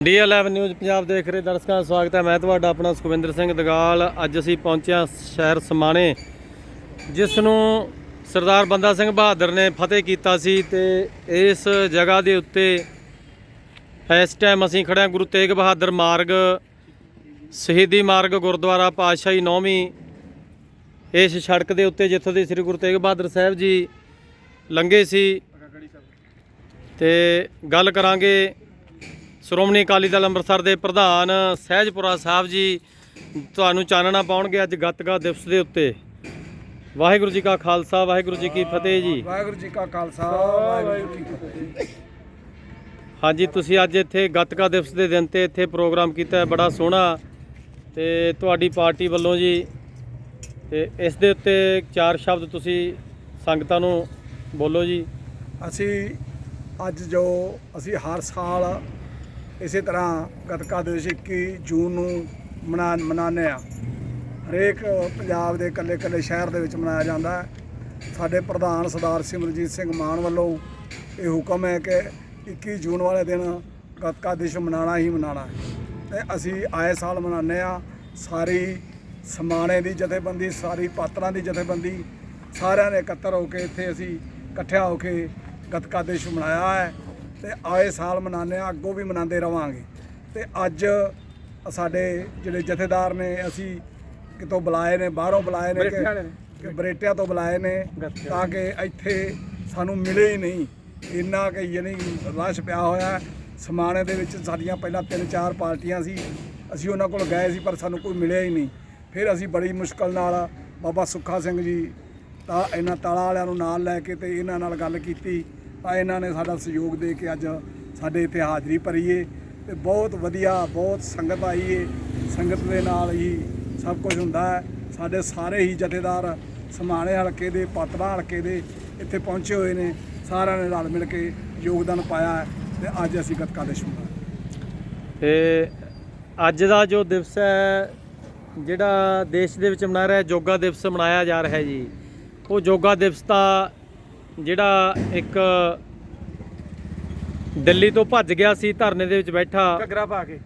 ਡੀ11 news Punjab ਦੇਖ ਰਹੇ ਦਰਸ਼ਕਾਂ ਦਾ ਸਵਾਗਤ ਹੈ। ਮੈਂ ਤੁਹਾਡਾ ਆਪਣਾ ਸੁਖਵਿੰਦਰ ਸਿੰਘ ਦਗਾਲ। ਅੱਜ ਅਸੀਂ ਪਹੁੰਚਿਆ ਸ਼ਹਿਰ ਸਮਾਣੇ, ਜਿਸ ਨੂੰ ਸਰਦਾਰ ਬੰਦਾ ਸਿੰਘ ਬਹਾਦਰ ਨੇ ਫਤਿਹ ਕੀਤਾ ਸੀ ਤੇ ਇਸ ਜਗ੍ਹਾ ਦੇ ਉੱਤੇ ਇਸ ਟਾਈਮ ਅਸੀਂ ਖੜੇ ਹਾਂ ਗੁਰੂ ਤੇਗ ਬਹਾਦਰ ਮਾਰਗ, ਸ਼ਹੀਦੀ ਮਾਰਗ, ਗੁਰਦੁਆਰਾ ਪਾਤਸ਼ਾਹੀ ਨੌਵੀਂ। ਇਸ ਸੜਕ ਦੇ ਉੱਤੇ ਜਿੱਥੋਂ ਦੀ ਸ੍ਰੀ ਗੁਰੂ ਤੇਗ ਬਹਾਦਰ ਸਾਹਿਬ ਜੀ ਲੰਘੇ ਸੀ। ਤੇ ਗੱਲ ਕਰਾਂਗੇ ਸ਼੍ਰੋਮਣੀ ਅਕਾਲੀ ਦਲ ਅੰਮ੍ਰਿਤਸਰ ਦੇ ਪ੍ਰਧਾਨ ਸਹਿਜਪੁਰਾ ਸਾਹਿਬ ਜੀ ਤੁਹਾਨੂੰ ਚਾਨਣਾ ਪਾਉਣਗੇ ਅੱਜ ਗੱਤਕਾ ਦਿਵਸ ਦੇ ਉੱਤੇ। ਵਾਹਿਗੁਰੂ ਜੀ ਕਾ ਖਾਲਸਾ ਵਾਹਿਗੁਰੂ ਜੀ ਕੀ ਫਤਿਹ ਜੀ। ਵਾਹਿਗੁਰੂ ਜੀ ਕਾ ਖਾਲਸਾ ਵਾਹਿਗੁਰੂ ਜੀ ਕੀ ਫਤਿਹ। ਹਾਂਜੀ ਤੁਸੀਂ ਅੱਜ ਇੱਥੇ ਗੱਤਕਾ ਦਿਵਸ ਦੇ ਦਿਨ ਤੇ ਇੱਥੇ ਪ੍ਰੋਗਰਾਮ ਕੀਤਾ ਹੈ ਬੜਾ ਸੋਹਣਾ। ਤੇ ਤੁਹਾਡੀ ਪਾਰਟੀ ਵੱਲੋਂ ਜੀ ਤੇ ਇਸ ਦੇ ਉੱਤੇ ਚਾਰ ਸ਼ਬਦ ਤੁਸੀਂ ਸੰਗਤਾਂ ਨੂੰ ਬੋਲੋ ਜੀ। ਅਸੀਂ ਅੱਜ ਜੋ ਅਸੀਂ ਹਰ ਸਾਲ ਇਸੇ ਤਰ੍ਹਾਂ ਗਤਕਾ ਦਿਵਸ 21 ਜੂਨ ਨੂੰ ਮਨਾ, ਮਨਾਉਂਦੇ ਆ ਹਰੇਕ ਪੰਜਾਬ ਦੇ ਇਕੱਲੇ ਇਕੱਲੇ ਸ਼ਹਿਰ ਦੇ ਵਿੱਚ ਮਨਾਇਆ ਜਾਂਦਾ ਹੈ। ਸਾਡੇ ਪ੍ਰਧਾਨ ਸਰਦਾਰ ਸਿਮਰਜੀਤ ਸਿੰਘ ਮਾਨ ਵੱਲੋਂ ਇਹ ਹੁਕਮ ਹੈ ਕਿ 21 ਜੂਨ ਵਾਲੇ ਦਿਨ ਗਤਕਾ ਦਿਵਸ ਮਨਾਉਣਾ ਹੀ ਮਨਾਉਣਾ ਹੈ। ਤੇ ਅਸੀਂ ਆਏ ਸਾਲ ਮਨਾਉਂਦੇ ਆ ਸਾਰੀ ਸਮਾਣੇ ਦੀ ਜਥੇਬੰਦੀ, ਸਾਰੀ ਪਾਤਰਾਂ ਦੀ ਜਥੇਬੰਦੀ, ਸਾਰਿਆਂ ਨੇ ਇਕੱਤਰ ਹੋ ਕੇ ਇੱਥੇ ਅਸੀਂ ਇਕੱਠਿਆ ਹੋ ਕੇ ਗਤਕਾ ਦਿਵਸ ਮਨਾਇਆ ਹੈ। ਤੇ ਆਏ ਸਾਲ ਮਨਾਉਂਦੇ ਆ ਅੱਗੋਂ ਵੀ ਮਨਾਉਂਦੇ ਰਵਾਂਗੇ। ਤੇ ਅੱਜ ਸਾਡੇ ਜਿਹੜੇ ਜਥੇਦਾਰ ਨੇ ਅਸੀਂ ਕਿਤੋਂ ਬੁਲਾਏ ਨੇ ਬਾਹਰੋਂ ਬੁਲਾਏ ਨੇ ਕਿ- ਬਰੇਟਿਆਂ ਤੋਂ ਬੁਲਾਏ ਨੇ ਤਾਂ ਕਿ ਇੱਥੇ ਸਾਨੂੰ ਮਿਲੇ ਹੀ ਨਹੀਂ। ਇੰਨਾ ਕਿ ਯਾਨੀ ਰਸ਼ ਪਿਆ ਹੋਇਆ। ਸਮਾਣੇ ਦੇ ਵਿੱਚ ਸਾਡੀਆਂ ਪਹਿਲਾਂ ਤਿੰਨ ਚਾਰ ਪਾਰਟੀਆਂ ਸੀ। ਅਸੀਂ ਉਹਨਾਂ ਕੋਲ ਗਏ ਸੀ ਪਰ ਸਾਨੂੰ ਕੋਈ ਮਿਲਿਆ ਹੀ ਨਹੀਂ। ਫਿਰ ਅਸੀਂ ਬੜੀ ਮੁਸ਼ਕਲ ਨਾਲ ਬਾਬਾ ਸੁੱਖਾ ਸਿੰਘ ਜੀ ਤਾਂ ਇਹਨਾਂ ਤਾਲਾ ਵਾਲਿਆਂ ਨੂੰ ਨਾਲ ਲੈ ਕੇ ਤੇ ਇਹਨਾਂ ਨਾਲ ਗੱਲ ਕੀਤੀ। ਤਾਂ ਇਹਨਾਂ ਨੇ ਸਾਡਾ ਸਹਿਯੋਗ ਦੇ ਕੇ ਅੱਜ ਸਾਡੇ ਇੱਥੇ ਹਾਜ਼ਰੀ ਭਰੀ ਏ ਤੇ ਬਹੁਤ ਵਧੀਆ, ਬਹੁਤ ਸੰਗਤ ਆਈ ਏ। ਸੰਗਤ ਦੇ ਨਾਲ ਹੀ ਸਭ ਕੁਝ ਹੁੰਦਾ ਹੈ। ਸਾਡੇ ਸਾਰੇ ਹੀ ਜਥੇਦਾਰ ਸਮਾਣੇ ਹਲਕੇ ਦੇ, ਪਾਤੜਾ ਹਲਕੇ ਦੇ ਇੱਥੇ ਪਹੁੰਚੇ ਹੋਏ ਨੇ। ਸਾਰਿਆਂ ਨੇ ਰਲ ਮਿਲ ਕੇ ਯੋਗਦਾਨ ਪਾਇਆ ਹੈ ਤੇ ਅੱਜ ਅਸੀਂ ਗੱਤਕਾ ਦੇ ਸ਼ੁਰੂ ਤੇ ਅੱਜ ਦਾ ਜੋ ਦਿਵਸ ਹੈ, ਜਿਹੜਾ ਦੇਸ਼ ਦੇ ਵਿੱਚ ਮਨਾ ਰਿਹਾ ਯੋਗਾ ਦਿਵਸ ਮਨਾਇਆ ਜਾ ਰਿਹਾ ਹੈ ਜੀ। ਉਹ ਯੋਗਾ ਦਿਵਸ ਦਾ ਜਿਹੜਾ ਇੱਕ ਦਿੱਲੀ ਤੋਂ ਭੱਜ ਗਿਆ ਸੀ ਧਰਨੇ ਦੇ ਵਿੱਚ ਬੈਠਾ। ਘੱਗਰਾ ਪਾ ਕੇ।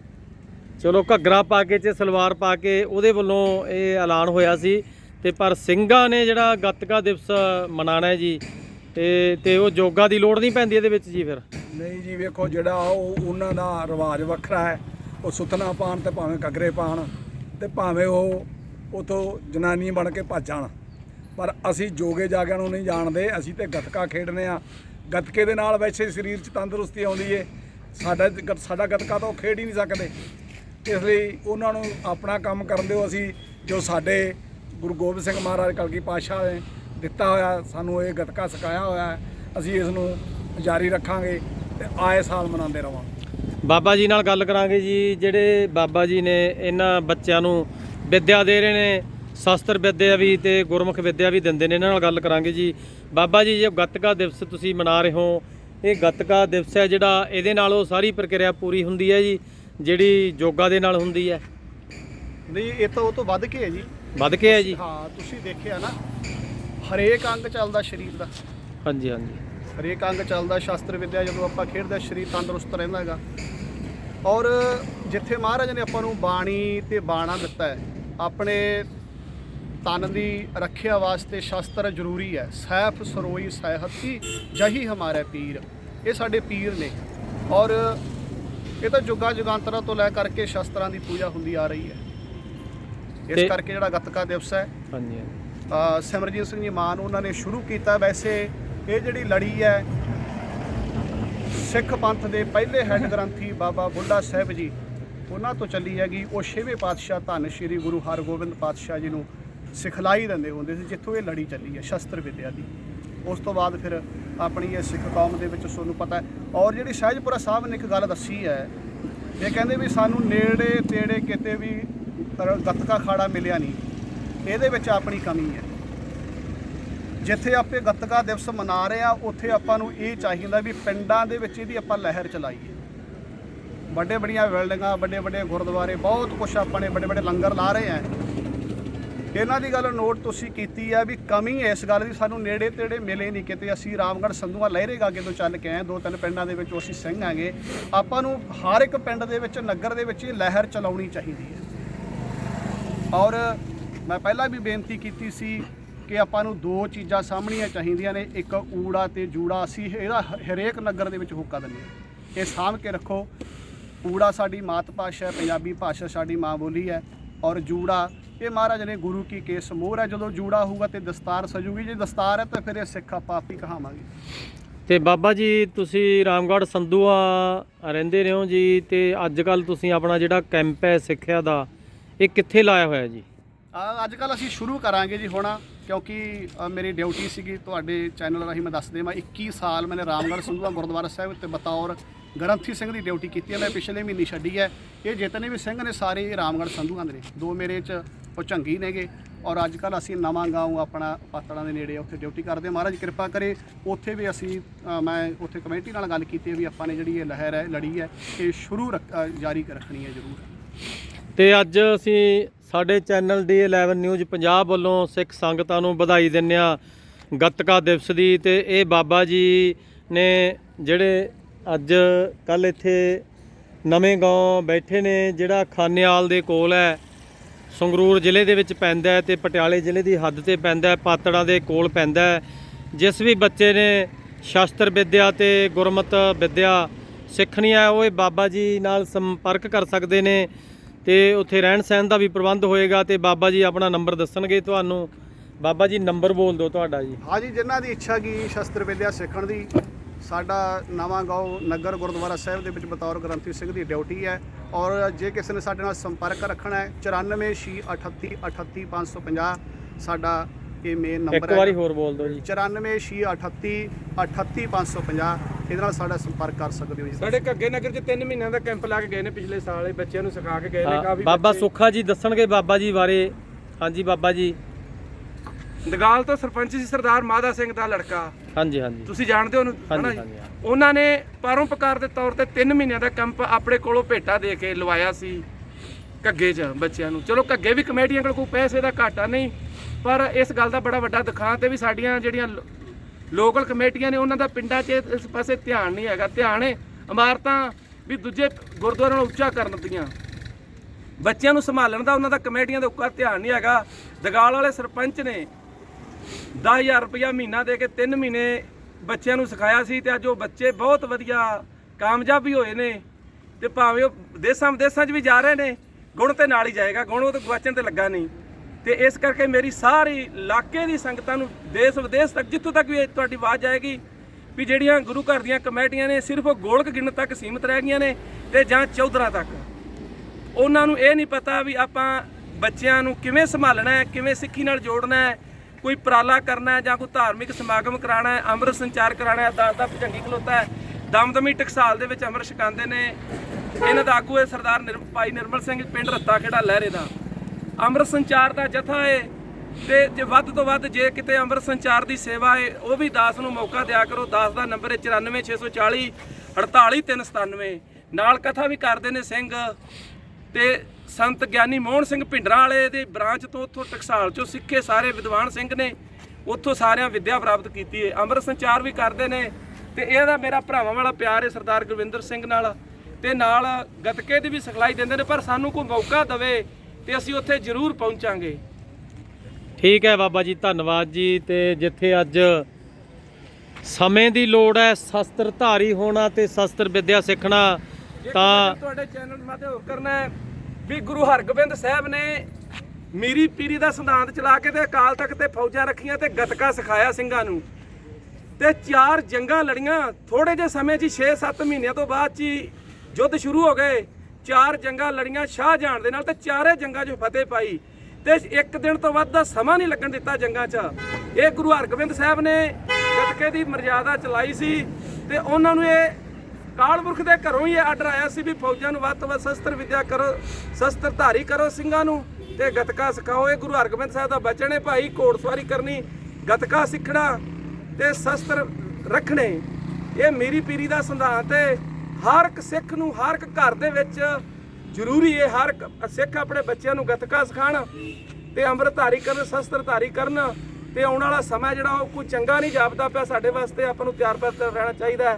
ਚਲੋ ਘੱਗਰਾ ਪਾ ਕੇ ਤੇ ਸਲਵਾਰ ਪਾ ਕੇ ਉਹਦੇ ਵੱਲੋਂ ਇਹ ਐਲਾਨ ਹੋਇਆ ਸੀ। ਤੇ ਪਰ ਸਿੰਘਾਂ ਨੇ ਜਿਹੜਾ ਗੱਤਕਾ ਦਿਵਸ ਮਨਾਣਾ ਜੀ ਤੇ ਤੇ ਉਹ ਯੋਗਾ ਦੀ ਲੋੜ ਨਹੀਂ ਪੈਂਦੀ ਇਹਦੇ ਵਿੱਚ ਜੀ ਫਿਰ। ਨਹੀਂ ਜੀ ਵੇਖੋ ਜਿਹੜਾ ਉਹ ਉਹਨਾਂ ਦਾ ਰਿਵਾਜ ਵੱਖਰਾ ਹੈ। ਉਹ ਸੁੱਥਣਾ ਪਾਣ ਤੇ ਭਾਵੇਂ ਘੱਗਰੇ ਪਾਣ ਤੇ ਭਾਵੇਂ ਉਹ ਉਥੋਂ ਜਨਾਨੀ ਬਣ ਕੇ ਭੱਜਣ ਪਰ ਅਸੀਂ ਜੋਗੇ ਜਾਗਿਆਂ ਨੂੰ ਨਹੀਂ ਜਾਣਦੇ, ਅਸੀਂ ਤੇ ਗੱਤਕਾ ਖੇਡਦੇ ਆ ਗੱਤਕੇ ਦੇ ਨਾਲ ਵੈਸੇ ਸਰੀਰ 'ਚ ਤੰਦਰੁਸਤੀ ਆਉਂਦੀ ਏ। ਸਾਡਾ ਗ- ਸਾਡਾ ਗੱਤਕਾ ਤਾਂ ਉਹ ਖੇਡ ਹੀ ਨਹੀਂ ਸਕਦੇ। ਇਸ ਲਈ ਉਹਨਾਂ ਨੂੰ ਆਪਣਾ ਕੰਮ ਕਰਨ ਦਿਓ ਅਸੀਂ, ਜੋ ਸਾਡੇ ਗੁਰੂ ਗੋਬਿੰਦ ਸਿੰਘ ਮਹਾਰਾਜ ਕਲਗੀ ਪਾਤਸ਼ਾਹ ਨੇ ਦਿੱਤਾ ਹੋਇਆ, ਸਾਨੂੰ ਇਹ ਗੱਤਕਾ ਸਿਖਾਇਆ ਹੋਇਆ ਅਸੀਂ ਇਸ ਨੂੰ ਜਾਰੀ ਰੱਖਾਂਗੇ ਤੇ ਆਏ ਸਾਲ ਮਨਾਉਂਦੇ ਰਵਾਂਗੇ। ਬਾਬਾ ਜੀ ਨਾਲ ਗੱਲ ਕਰਾਂਗੇ ਜੀ, ਜਿਹੜੇ ਬਾਬਾ ਜੀ ਨੇ ਇਹਨਾਂ ਬੱਚਿਆਂ ਨੂੰ ਵਿੱਦਿਆ ਦੇ ਰਹੇ ਨੇ ਸ਼ਾਸਤਰ ਵਿੱਦਿਆ ਵੀ ਤੇ ਗੁਰਮੁਖ ਵਿੱਦਿਆ ਵੀ ਦਿੰਦੇ ਨੇ। ਇਹਨਾਂ ਨਾਲ ਗੱਲ ਕਰਾਂਗੇ ਜੀ। ਬਾਬਾ ਜੀ ਜੇ ਗੱਤਕਾ ਦਿਵਸ ਤੁਸੀਂ ਮਨਾ ਰਹੇ ਹੋ। ਇਹ ਗੱਤਕਾ ਦਿਵਸ ਹੈ ਜਿਹੜਾ ਇਹਦੇ ਨਾਲ ਉਹ ਸਾਰੀ ਪ੍ਰਕਿਰਿਆ ਪੂਰੀ ਹੁੰਦੀ ਹੈ ਜੀ ਜਿਹੜੀ ਯੋਗਾ ਦੇ ਨਾਲ ਹੁੰਦੀ ਹੈ। ਨਹੀਂ ਇਹ ਤਾਂ ਉਹ ਤੋਂ ਵੱਧ ਕੇ ਹੈ ਜੀ। ਵੱਧ ਕੇ ਹੈ ਜੀ। ਹਾਂ ਤੁਸੀਂ ਦੇਖਿਆ ਨਾ ਹਰੇਕ ਅੰਗ ਚੱਲਦਾ ਸਰੀਰ ਦਾ। ਹਾਂਜੀ ਹਾਂਜੀ। ਹਰੇਕ ਅੰਗ ਚੱਲਦਾ ਸ਼ਾਸਤਰ ਵਿਦਿਆ ਜਦੋਂ ਆਪਾਂ ਖੇਡਦੇ ਸਰੀਰ ਤੰਦਰੁਸਤ ਰਹਿੰਦਾ ਹੈਗਾ। ਔਰ ਜਿੱਥੇ ਮਹਾਰਾਜ ਨੇ ਆਪਾਂ ਨੂੰ ਬਾਣੀ ਤੇ ਬਾਣਾ ਦਿੱਤਾ ਹੈ ਆਪਣੇ ਤਨ ਦੀ ਰੱਖਿਆ ਵਾਸਤੇ ਸ਼ਾਸਤਰ ਜ਼ਰੂਰੀ ਹੈ। ਸੈਫ ਸਰੋਈ ਸਹਿਹਤੀ ਜਹੀ ਹਮਾਰੇ ਪੀਰ। ਇਹ ਸਾਡੇ ਪੀਰ ਨੇ। ਔਰ ਇਹ ਤਾਂ ਜੁਗਾ ਜੁਗਾਂਤਰਾਂ ਤੋਂ ਲੈ ਕਰਕੇ ਸ਼ਾਸਤਰਾਂ ਦੀ ਪੂਜਾ ਹੁੰਦੀ ਆ ਰਹੀ ਹੈ। ਇਸ ਕਰਕੇ ਜਿਹੜਾ ਗੱਤਕਾ ਦਿਵਸ ਹੈ ਹਾਂਜੀ ਸਿਮਰਜੀਤ ਸਿੰਘ ਜੀ ਮਾਨ ਉਹਨਾਂ ਨੇ ਸ਼ੁਰੂ ਕੀਤਾ। ਵੈਸੇ ਇਹ ਜਿਹੜੀ ਲੜੀ ਹੈ ਸਿੱਖ ਪੰਥ ਦੇ ਪਹਿਲੇ ਹੈੱਡ ਗ੍ਰੰਥੀ ਬਾਬਾ ਬੁੱਢਾ ਸਾਹਿਬ ਜੀ ਉਹਨਾਂ ਤੋਂ ਚੱਲੀ ਹੈਗੀ। ਉਹ ਛੇਵੇਂ ਪਾਤਸ਼ਾਹ ਧੰਨ ਸ਼੍ਰੀ ਗੁਰੂ ਹਰਗੋਬਿੰਦ ਪਾਤਸ਼ਾਹ ਜੀ ਨੂੰ ਸਿਖਲਾਈ ਦਿੰਦੇ ਹੁੰਦੇ ਸੀ, ਜਿੱਥੋਂ ਇਹ ਲੜੀ ਚੱਲੀ ਹੈ, ਸ਼ਸਤਰ ਵਿਦਿਆ ਦੀ। ਉਸ ਤੋਂ ਬਾਅਦ ਫਿਰ ਆਪਣੀ ਇਹ ਸਿੱਖ ਕੌਮ ਦੇ ਵਿੱਚ ਤੁਹਾਨੂੰ ਪਤਾ ਹੈ। ਔਰ ਜਿਹੜੀ ਸਹਿਜਪੁਰਾ ਸਾਹਿਬ ਨੇ ਇੱਕ ਗੱਲ ਦੱਸੀ ਹੈ, ਇਹ ਕਹਿੰਦੇ ਵੀ ਸਾਨੂੰ ਨੇੜੇ ਤੇੜੇ ਕਿਤੇ ਵੀ ਗੱਤਕਾ ਖਾੜਾ ਮਿਲਿਆ ਨਹੀਂ। ਇਹਦੇ ਵਿੱਚ ਆਪਣੀ ਕਮੀ ਹੈ। ਜਿੱਥੇ ਆਪੇ ਗੱਤਕਾ ਦਿਵਸ ਮਨਾ ਰਹੇ ਆ, ਉੱਥੇ ਆਪਾਂ ਨੂੰ ਇਹ ਚਾਹੀਦਾ ਵੀ ਪਿੰਡਾਂ ਦੇ ਵਿੱਚ ਇਹਦੀ ਆਪਾਂ ਲਹਿਰ ਚਲਾਈਏ। ਵੱਡੇ ਵੱਡੀਆਂ ਬਿਲਡਿੰਗਾਂ ਵੱਡੇ ਵੱਡੇ ਗੁਰਦੁਆਰੇ, ਬਹੁਤ ਕੁਝ ਆਪਾਂ ਨੇ ਵੱਡੇ ਵੱਡੇ ਲੰਗਰ ਲਾ ਰਹੇ ਆ। ਇਹਨਾਂ ਦੀ ਗੱਲ ਨੋਟ ਤੁਸੀਂ ਕੀਤੀ ਹੈ ਵੀ ਕਮੀ ਇਸ ਗੱਲ ਦੀ ਸਾਨੂੰ ਨੇੜੇ ਤੇੜੇ ਮਿਲੇ ਨਹੀਂ ਕਿਤੇ। ਅਸੀਂ ਰਾਮਗੜ੍ਹ ਸੰਧੂਆ ਲਹਿਰੇਗਾ ਅੱਗੇ ਤੋਂ ਚੱਲ ਕੇ ਆਏ ਦੋ ਤਿੰਨ ਪਿੰਡਾਂ ਦੇ ਵਿੱਚ ਅਸੀਂ ਸਿੰਘ ਆਂਗੇ ਆਪਾਂ ਨੂੰ ਹਰ ਇੱਕ ਪਿੰਡ ਦੇ ਵਿੱਚ, ਨਗਰ ਦੇ ਵਿੱਚ ਇਹ ਲਹਿਰ ਚਲਾਉਣੀ ਚਾਹੀਦੀ ਹੈ। ਔਰ ਮੈਂ ਪਹਿਲਾਂ ਵੀ ਬੇਨਤੀ ਕੀਤੀ ਸੀ ਕਿ ਆਪਾਂ ਨੂੰ ਦੋ ਚੀਜ਼ਾਂ ਸਾਹਮਣੀਆਂ ਚਾਹੀਦੀਆਂ ਨੇ। ਇੱਕ ਊੜਾ ਤੇ ਜੂੜਾ। ਅਸੀਂ ਇਹਦਾ ਹਰੇਕ ਨਗਰ ਦੇ ਵਿੱਚ ਹੋਕਾ ਦਿੰਦੇ ਹਾਂ। ਇਹ ਸਾਂਭ ਕੇ ਰੱਖੋ। ਊੜਾ ਸਾਡੀ ਮਾਤ ਭਾਸ਼ਾ ਹੈ, ਪੰਜਾਬੀ ਭਾਸ਼ਾ ਸਾਡੀ ਮਾਂ ਬੋਲੀ ਹੈ। ਔਰ ਜੂੜਾ ਇਹ ਮਹਾਰਾਜ ਨੇ ਗੁਰੂ ਕੀ ਕੇਸ ਮੋਹਰ ਹੈ ਜਦੋਂ ਜੂੜਾ ਹੋਊਗਾ ਤੇ ਦਸਤਾਰ ਸਜੂਗੀ ਜੇ ਦਸਤਾਰ ਹੈ ਤਾਂ ਫਿਰ ਇਹ ਸਿੱਖ ਆਪਾਂ ਹੀ ਕਹਾਵਾਂਗੇ। ਤੇ ਬਾਬਾ ਜੀ ਤੁਸੀਂ ਰਾਮਗੜ੍ਹ ਸੰਧੂਆ ਰਹਿੰਦੇ ਰਹੋ ਜੀ ਤੇ ਅੱਜ ਕੱਲ ਤੁਸੀਂ ਆਪਣਾ ਜਿਹੜਾ ਕੈਂਪ ਹੈ ਸਿੱਖਿਆ ਦਾ ਇਹ ਕਿੱਥੇ ਲਾਇਆ ਹੋਇਆ ਜੀ? ਅੱਜ ਕੱਲ ਅਸੀਂ ਸ਼ੁਰੂ ਕਰਾਂਗੇ ਜੀ ਹੁਣ ਕਿਉਂਕਿ ਮੇਰੀ ਡਿਊਟੀ ਸੀਗੀ ਤੁਹਾਡੇ ਚੈਨਲ ਰਾਹੀਂ ਮੈਂ ਦੱਸ ਦੇਵਾਂ 21 ਸਾਲ ਮੈंने ਰਾਮਗੜ੍ਹ ਸੰਧੂਆ ਗੁਰਦੁਆਰਾ ਸਾਹਿਬ ਤੇ ਬਤੌਰ ਗ੍ਰੰਥੀ ਸਿੰਘ ਦੀ ਡਿਊਟੀ ਕੀਤੀ ਹੈ ਮੈਂ ਪਿਛਲੇ ਮਹੀਨੇ ਛੱਡੀ ਹੈ। ਇਹ ਜਿਤਨੇ ਵੀ ਸਿੰਘ ਨੇ ਸਾਰੇ ਰਾਮਗੜ੍ਹ ਸੰਧੂਆਂ ਦੇ ਨੇ ਦੋ ਮੇਰੇ ਚ ਉਹ ਝੰਗੀ ਨੇਗੇ। ਔਰ ਅੱਜ ਕੱਲ ਅਸੀਂ ਨਵਾਂ ਗਾਉਂ ਆਪਣਾ ਪਾਤੜਾਂ ਦੇ ਨੇੜੇ ਉੱਥੇ ਡਿਊਟੀ ਕਰਦੇ। ਮਹਾਰਾਜ ਕਿਰਪਾ ਕਰੇ ਉੱਥੇ ਵੀ ਅਸੀਂ ਅ, ਮੈਂ ਉੱਥੇ ਕਮੇਟੀ ਨਾਲ ਗੱਲ ਕੀਤੀ ਹੈ ਵੀ ਆਪਾਂ ਨੇ ਜਿਹੜੀ ਇਹ ਲਹਿਰ ਹੈ ਲੜੀ ਹੈ ਇਹ ਸ਼ੁਰੂ ਰੱਖ- ਅ, ਜਾਰੀ ਰੱਖਣੀ ਹੈ ਜ਼ਰੂਰ। ਤੇ ਅੱਜ ਅਸੀਂ ਸਾਡੇ ਚੈਨਲ D11 ਨਿਊਜ਼ ਪੰਜਾਬ ਵੱਲੋਂ ਸਿੱਖ ਸੰਗਤਾਂ ਨੂੰ ਵਧਾਈ ਦਿੰਦੇ ਆ ਗੱਤਕਾ ਦਿਵਸ ਦੀ। ਤੇ ਇਹ ਬਾਬਾ ਜੀ ਨੇ ਜਿਹੜੇ ਅੱਜ ਕੱਲ ਇੱਥੇ ਨਵੇਂ ਗਾਉਂ ਬੈਠੇ ਨੇ ਜਿਹੜਾ ਖਾਨੇਵਾਲ ਦੇ ਕੋਲ ਹੈ ਸੰਗਰੂਰ ਜ਼ਿਲ੍ਹੇ ਦੇ ਵਿੱਚ ਪੈਂਦਾ ਹੈ ਤੇ ਪਟਿਆਲੇ ਜ਼ਿਲ੍ਹੇ ਦੀ ਹੱਦ ਤੇ ਪੈਂਦਾ ਹੈ, ਪਾਤੜਾਂ ਦੇ ਕੋਲ ਪੈਂਦਾ ਹੈ। ਜਿਸ ਵੀ ਬੱਚੇ ਨੇ ਸ਼ਾਸਤਰ ਵਿਦਿਆ ਤੇ ਗੁਰਮਤ ਵਿਦਿਆ ਸਿੱਖਣੀ ਹੈ, ਉਹ ਇਹ ਬਾਬਾ ਜੀ ਨਾਲ ਸੰਪਰਕ ਕਰ ਸਕਦੇ ਨੇ ਤੇ ਉੱਥੇ ਰਹਿਣ ਸਹਿਣ ਦਾ ਵੀ ਪ੍ਰਬੰਧ ਹੋਏਗਾ ਤੇ ਬਾਬਾ ਜੀ ਆਪਣਾ ਨੰਬਰ ਦੱਸਣਗੇ ਤੁਹਾਨੂੰ। ਬਾਬਾ ਜੀ, ਨੰਬਰ ਬੋਲ ਦਿਓ ਤੁਹਾਡਾ ਜੀ। ਹਾਂਜੀ, ਜਿਨ੍ਹਾਂ ਦੀ ਇੱਛਾ ਕੀ ਸ਼ਸਤਰ ਵਿਦਿਆ ਸਿੱਖਣ ਦੀ ਸਾਡਾ ਨਵਾਂ ਗਾਉਂ ਨਗਰ ਗੁਰਦੁਆਰਾ ਸਾਹਿਬ ਦੇ ਵਿੱਚ ਬਤੌਰ ਗ੍ਰੰਥੀ ਸਿੰਘ ਦੀ ਡਿਊਟੀ ਹੈ ਔਰ ਜੇ ਕਿਸੇ ਨੇ ਸਾਡੇ ਨਾਲ ਸੰਪਰਕ ਰੱਖਣਾ ਹੈ 9468838550 ਸਾਡਾ ਇਹ ਮੇਨ ਇੱਕ ਨੰਬਰ ਵਾਰੀ ਹੈ ਹੋਰ ਬੋਲ ਦਿਓ ਜੀ। 9468838550 ਇਹਦੇ ਨਾਲ ਸਾਡਾ ਸੰਪਰਕ ਕਰ ਸਕਦੇ ਹੋ ਜੀ। ਸਾਡੇ ਘੱਗੇ ਨਗਰ ਚ 3 ਮਹੀਨਿਆਂ ਦਾ ਕੈਂਪ ਲਾ ਕੇ ਗਏ ਨੇ ਪਿਛਲੇ ਸਾਲ ਇਹ ਬੱਚਿਆਂ ਨੂੰ ਸਿਖਾ ਕੇ ਗਏ ਨੇ ਕਾਫੀ ਬਾਬਾ। ਸੁੱਖਾ ਜੀ ਦੱਸਣਗੇ ਬਾਬਾ ਜੀ ਬਾਰੇ। ਹਾਂਜੀ ਬਾਬਾ ਜੀ। ਦਗਾਲ ਤੋਂ ਸਰਪੰਚ ਸੀ ਸਰਦਾਰ ਮਾਦਾ ਸਿੰਘ ਦਾ ਲੜਕਾ। ਹਾਂਜੀ ਹਾਂਜੀ। ਤੁਸੀਂ ਜਾਣਦੇ ਹੋ ਉਹਨੂੰ ਹਾਂਜੀ। ਉਹਨਾਂ ਨੇ ਪਰੋਪਕਾਰ ਦੇ ਤੌਰ ਤੇ 3 ਮਹੀਨਿਆਂ ਦਾ ਕੈਂਪ ਆਪਣੇ ਕੋਲੋਂ ਭੇਟਾ ਦੇ ਕੇ ਲਵਾਇਆ ਸੀ ਘੱਗੇ 'ਚ ਬੱਚਿਆਂ ਨੂੰ। ਚਲੋ ਘੱਗੇ ਵੀ ਕਮੇਟੀਆਂ ਕੋਲ ਕੋਈ ਪੈਸੇ ਦਾ ਘਾਟਾ ਨਹੀਂ ਪਰ ਇਸ ਗੱਲ ਦਾ ਬੜਾ ਵੱਡਾ ਦਿਖਾਂਤ ਹੈ ਵੀ ਸਾਡੀਆਂ ਜਿਹੜੀਆਂ ਲੋ- ਲੋਕਲ ਕਮੇਟੀਆਂ ਨੇ ਉਹਨਾਂ ਦਾ ਪਿੰਡਾਂ 'ਚ ਇਸ ਪਾਸੇ ਧਿਆਨ ਨਹੀਂ ਹੈਗਾ। ਧਿਆਨ ਹੈ ਇਮਾਰਤਾਂ ਵੀ ਦੂਜੇ ਗੁਰਦੁਆਰਿਆਂ ਨੂੰ ਉੱਚਾ ਕਰਨ ਦੀਆਂ। ਬੱਚਿਆਂ ਨੂੰ ਸੰਭਾਲਣ ਦਾ ਉਹਨਾਂ ਦਾ ਕਮੇਟੀਆਂ ਦੇ ਉੱਪਰ ਧਿਆਨ ਨਹੀਂ ਹੈਗਾ। ਦਗਾਲ ਵਾਲੇ ਸਰਪੰਚ ਨੇ 10000 ਰੁਪਇਆ ਮਹੀਨਾ ਦੇ ਕੇ 3 ਮਹੀਨੇ ਬੱਚਿਆਂ ਨੂੰ ਸਿਖਾਇਆ ਸੀ ਤੇ ਅੱਜ ਉਹ ਬੱਚੇ ਬਹੁਤ ਵਧੀਆ, ਕਾਮਯਾਬ ਵੀ ਹੋਏ ਨੇ ਤੇ ਭਾਵੇਂ ਉਹ ਦੇਸਾਂ ਵਿਦੇਸਾਂ 'ਚ ਵੀ ਜਾ ਰਹੇ ਨੇ, ਗੁਣ ਤੇ ਨਾਲ ਹੀ ਜਾਏਗਾ, ਗੁਣ ਉਹ ਤਾਂ ਗਵਾਚਣ ਤੇ ਲੱਗਾ ਨਹੀਂ। ਤੇ ਇਸ ਕਰਕੇ ਮੇਰੀ ਸਾਰੀ ਇਲਾਕੇ ਦੀ ਸੰਗਤਾਂ ਨੂੰ ਦੇਸ਼ ਵਿਦੇਸ਼ ਤੱਕ, ਜਿੱਥੋਂ ਤੱਕ ਵੀ ਇਹ ਤੁਹਾਡੀ ਆਵਾਜ਼ ਜਾਏਗੀ ਵੀ ਜਿਹੜੀਆਂ ਗੁਰੂ ਘਰ ਦੀਆਂ ਕਮੇਟੀਆਂ ਨੇ ਸਿਰਫ ਉਹ ਗੋਲਕ ਗਿਣ ਤੱਕ ਸੀਮਿਤ ਰਹਿ ਗਈਆਂ ਨੇ ਤੇ ਜਾਂ ਚੌਧਰਾ ਤੱਕ। ਉਹਨਾਂ ਨੂੰ ਇਹ ਨਹੀਂ ਪਤਾ ਵੀ ਆਪਾਂ ਬੱਚਿਆਂ ਨੂੰ ਕਿਵੇਂ ਸੰਭਾਲਣਾ ਹੈ, ਕਿਵੇਂ ਸਿੱਖੀ ਨਾਲ ਜੋੜਨਾ ਹੈ ਕੋਈ ਉਪਰਾਲਾ ਕਰਨਾ ਹੈ ਜਾਂ ਕੋਈ ਧਾਰਮਿਕ ਸਮਾਗਮ ਕਰਾਉਣਾ ਹੈ, ਅੰਮ੍ਰਿਤ ਸੰਚਾਰ ਕਰਾਉਣਾ ਹੈ ਦਾਸ ਦਾ ਭਜੰਗੀ ਖਲੋਤਾ ਹੈ, ਦਮਦਮੀ ਟਕਸਾਲ ਦੇ ਵਿੱਚ ਅੰਮ੍ਰਿਤ ਛਕਾਉਂਦੇ ਨੇ। ਇਹਨਾਂ ਦਾ ਆਗੂ ਹੈ ਸਰਦਾਰ ਨਿਰ- ਭਾਈ ਨਿਰਮਲ ਸਿੰਘ, ਪਿੰਡ ਰੱਤਾ ਖੇੜਾ ਲਹਿਰੇ ਦਾ। ਅੰਮ੍ਰਿਤ ਸੰਚਾਰ ਦਾ ਜਥਾ ਹੈ ਤੇ ਜੇ ਵੱਧ ਤੋਂ ਵੱਧ ਜੇ ਕਿਤੇ ਅੰਮ੍ਰਿਤ ਸੰਚਾਰ ਦੀ ਸੇਵਾ ਹੈ, ਉਹ ਵੀ ਦਾਸ ਨੂੰ ਮੌਕਾ ਦਿਆ ਕਰੋ। ਦਾਸ ਦਾ ਨੰਬਰ ਹੈ 94640 48397 ਨਾਲ ਕਥਾ ਵੀ ਕਰਦੇ ਨੇ ਸਿੰਘ। ਤੇ ਸੰਤ ਗਿਆਨੀ ਮੋਹਨ ਸਿੰਘ ਭਿੰਡਰਾਂ ਵਾਲੇ ਦੇ ਬ੍ਰਾਂਚ ਤੋਂ ਉੱਥੋਂ ਟਕਸਾਲ ਚੋਂ ਸਿੱਖੇ ਸਾਰੇ ਵਿਦਵਾਨ ਸਿੰਘ ਨੇ ਉੱਥੋਂ ਸਾਰਿਆਂ ਵਿੱਦਿਆ ਪ੍ਰਾਪਤ ਕੀਤੀ ਹੈ ਅੰਮ੍ਰਿਤ ਸੰਚਾਰ ਵੀ ਕਰਦੇ ਨੇ ਤੇ ਇਹਦਾ ਮੇਰਾ ਭਰਾਵਾਂ ਵਾਲਾ ਪਿਆਰ ਹੈ ਸਰਦਾਰ ਗੁਰਵਿੰਦਰ ਸਿੰਘ ਨਾਲ। ਤੇ ਨਾਲ ਗਤਕੇ ਦੀ ਵੀ ਸਿਖਲਾਈ ਦਿੰਦੇ ਨੇ, ਪਰ ਸਾਨੂੰ ਕੋਈ ਮੌਕਾ ਦਵੇ ਤੇ ਅਸੀਂ ਉੱਥੇ ਜ਼ਰੂਰ ਪਹੁੰਚਾਂਗੇ। ਠੀਕ ਹੈ ਬਾਬਾ ਜੀ, ਧੰਨਵਾਦ ਜੀ। ਤੇ ਜਿੱਥੇ ਅੱਜ ਸਮੇਂ ਦੀ ਲੋੜ ਹੈ, ਸ਼ਸਤਰਧਾਰੀ ਹੋਣਾ ਤੇ ਸ਼ਸਤਰ ਵਿੱਦਿਆ ਸਿੱਖਣਾ ਤਾਂ ਤੁਹਾਡੇ ਚੈਨਲ ਮਾਤੇ ਹੋਰ ਕਰਨਾ ਹੈ, ਵੀ ਗੁਰੂ ਹਰਗੋਬਿੰਦ ਸਾਹਿਬ ਨੇ ਮੀਰੀ ਪੀਰੀ ਦਾ ਸਿਧਾਂਤ ਚਲਾ ਕੇ ਤੇ ਅਕਾਲ ਤਖਤ ਤੇ ਫੌਜਾਂ ਰੱਖੀਆਂ ਤੇ ਗਤਕਾ ਸਿਖਾਇਆ ਸਿੰਘਾਂ ਨੂੰ। ਤੇ ਚਾਰ ਜੰਗਾਂ ਲੜੀਆਂ ਥੋੜੇ ਜਿਹੇ ਸਮੇਂ 'ਚ 6-7 ਮਹੀਨਿਆਂ ਤੋਂ ਬਾਅਦ 'ਚ ਹੀ ਯੁੱਧ ਸ਼ੁਰੂ ਹੋ ਗਏ। ਚਾਰ ਜੰਗਾਂ ਲੜੀਆਂ ਸ਼ਾਹਜਹਾਨ ਦੇ ਨਾਲ ਤੇ ਚਾਰੇ ਜੰਗਾਂ 'ਚ ਫਤਿਹ ਪਾਈ। ਤੇ ਇੱਕ ਦਿਨ ਤੋਂ ਵੱਧ ਦਾ ਸਮਾਂ ਨਹੀਂ ਲੱਗਣ ਦਿੱਤਾ ਜੰਗਾਂ 'ਚ। ਇਹ ਗੁਰੂ ਹਰਗੋਬਿੰਦ ਸਾਹਿਬ ਨੇ ਗਤਕੇ ਦੀ ਮਰਜ਼ਾਦਾ ਚਲਾਈ ਸੀ ਤੇ ਉਹਨਾਂ ਨੂੰ ਇਹ ਕਾਲਪੁਰਖ ਦੇ ਘਰੋਂ ਹੀ ਇਹ ਆਰਡਰ ਆਇਆ ਸੀ ਵੀ ਫੌਜਾਂ ਨੂੰ ਵੱਧ ਤੋਂ ਵੱਧ ਸ਼ਸਤਰ ਵਿਦਿਆ ਕਰੋ, ਸ਼ਸਤਰ ਧਾਰੀ ਕਰੋ ਸਿੰਘਾਂ ਨੂੰ ਤੇ ਗਤਕਾ ਸਿਖਾਓ। ਇਹ ਗੁਰੂ ਹਰਗੋਬਿੰਦ ਸਾਹਿਬ ਦਾ ਬਚਨ ਹੈ, ਭਾਈ ਘੋੜਸਵਾਰੀ ਕਰਨੀ, ਗਤਕਾ ਸਿੱਖਣਾ ਤੇ ਸ਼ਸਤਰ ਰੱਖਣੇ। ਇਹ ਮੇਰੀ ਪੀਰੀ ਦਾ ਸਿਧਾਂਤ ਹੈ। ਹਰ ਇੱਕ ਸਿੱਖ ਨੂੰ, ਹਰ ਇੱਕ ਘਰ ਦੇ ਵਿੱਚ ਜ਼ਰੂਰੀ ਹੈ ਹਰ ਸਿੱਖ ਆਪਣੇ ਬੱਚਿਆਂ ਨੂੰ ਗਤਕਾ ਸਿਖਾਣ ਤੇ ਅੰਮ੍ਰਿਤਧਾਰੀ ਕਰਨ ਸ਼ਸਤਰਧਾਰੀ ਕਰਨ ਤੇ ਆਉਣ ਵਾਲਾ ਸਮਾਂ ਜਿਹੜਾ ਉਹ ਕੋਈ ਚੰਗਾ ਨਹੀਂ ਜਾਪਦਾ ਪਿਆ। ਸਾਡੇ ਵਾਸਤੇ ਆਪਾਂ ਨੂੰ ਤਿਆਰ ਪਰ ਰਹਿਣਾ ਚਾਹੀਦਾ ਹੈ।